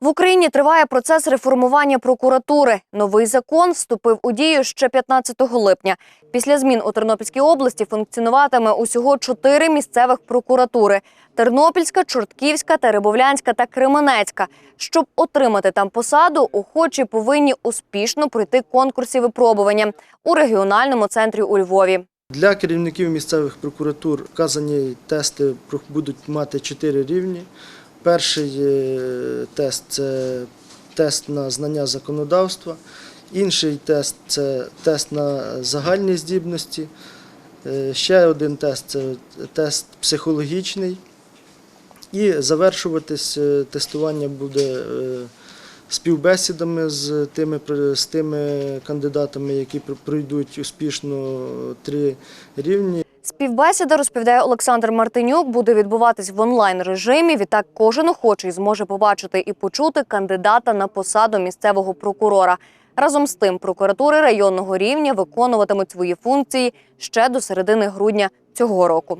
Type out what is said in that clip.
В Україні триває процес реформування прокуратури. Новий закон вступив у дію ще 15 липня. Після змін у Тернопільській області функціонуватиме усього чотири місцевих прокуратури: Тернопільська, Чортківська, Теребовлянська та Кременецька. Щоб отримати там посаду, охочі повинні успішно пройти конкурсі випробування у регіональному центрі у Львові. Для керівників місцевих прокуратур вказані тести будуть мати чотири рівні. Перший е, тест це тест на знання законодавства, інший тест це тест на загальні здібності. Е, Ще один тест це тест психологічний. І завершуватись е, тестування буде співбесідами з тими, з тими кандидатами, які пройдуть успішно три рівні. Співбесіда, розповідає Олександр Мартинюк, буде відбуватись в онлайн режимі. Відтак кожен охочий зможе побачити і почути кандидата на посаду місцевого прокурора. Разом з тим, прокуратури районного рівня виконуватимуть свої функції ще до середини грудня цього року.